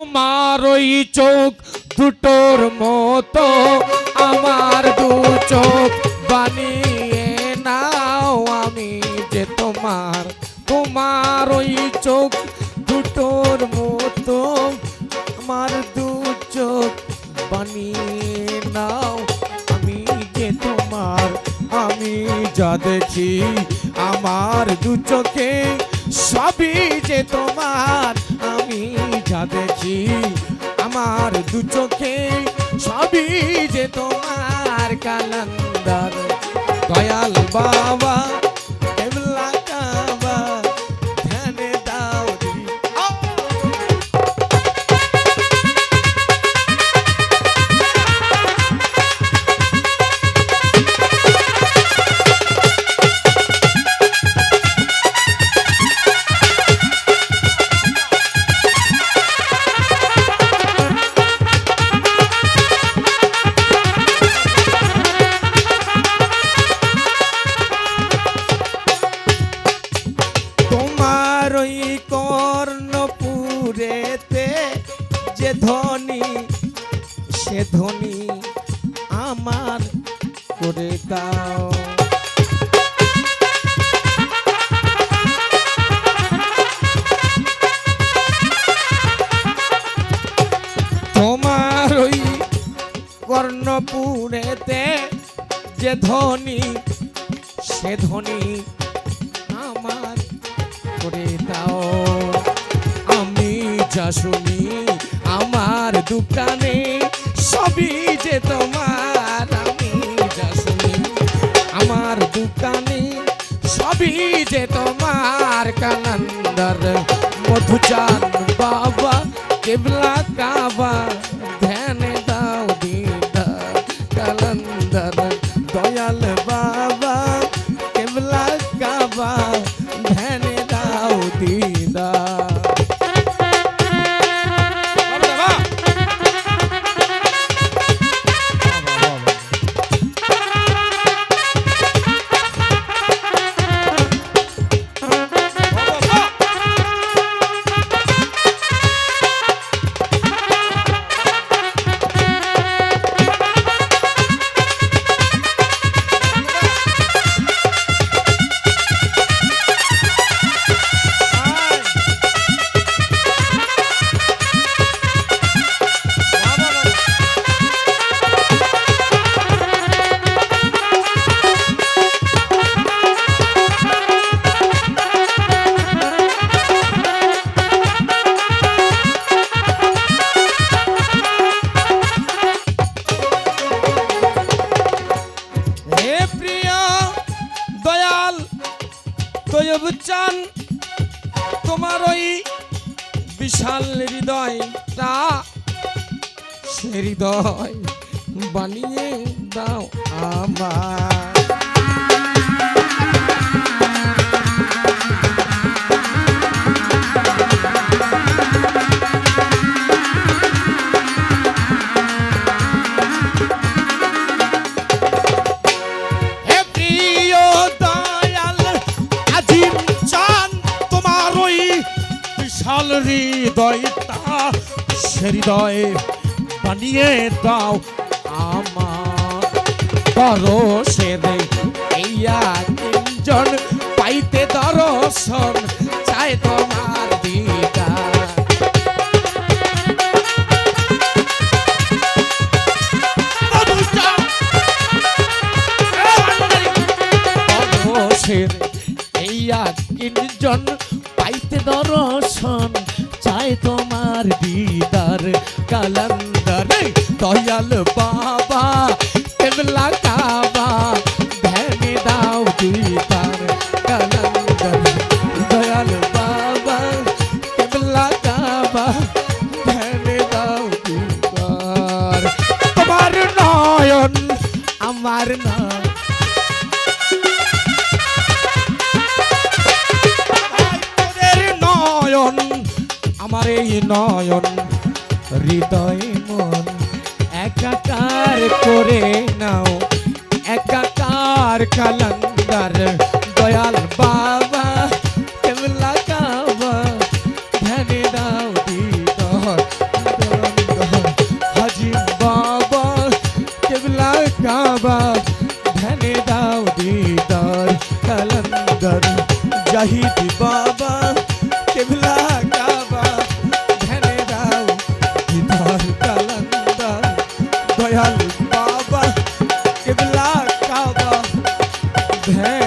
তোমার ওই চোখ দুটোর মতো, আমার দু চোখ বানিয়ে নাও আমি যে তোমার। তোমার ওই চোখ দুটোর মতো, আমার দু চোখ বানিয়ে নাও আমি যে তোমার। আমি যা দেখি, আমার দু চোখে সবই যে তোমার। আমি যা দেখি আমার দু চোখে সবই যে তোমার কালান্দার। দয়াল বাবা কর্ণপুরেতে যে ধনী, সে ধনী আমার করে দাও। তোমার ওই কর্ণপুরেতে যে ধনী, সে ধনী আমার করে দাও। যা শুনি, আমার দোকানে সবই যে তোমার, আমি যা শুনি, আমার দোকানে সবই যে তোমার কানন্দর মধুচান বাবা, কেবলা কাবা, ধ্যান দাও দিদা কালন্দর দয়াল চান। তোমার ওই বিশাল হৃদয়টা সে হৃদয় বানিয়ে দাও আমার। বিশাল হৃদয়টা সে হৃদয় বানিয়ে দাও আমার পরশের এইয়া তিনজন পাইতে দর্শন চায় তোমার দিদা অবশের এই কিনজন পাইতে দর্শন, চাই তোমার দিদার কালন্দর। দয়াল বাবা, কেবলা কাবা, ধ্যানে দাও দিদার কালন্দর। দয়াল বাবা, কেবলা কাবা, ধ্যানে দাও দিদার। তোমার নয়ন আমার নয় আমার এই নয়ন, হৃদয় মন, একাকার করে নাও, একাকার কালন্দর দয়াল বাবা কেবলা কাবা ধ্যানে দাও হাজি বাবা কেবলা কাবা ধ্যানে দাও দিদার কালান্দার জাহিদ বাবা Hey.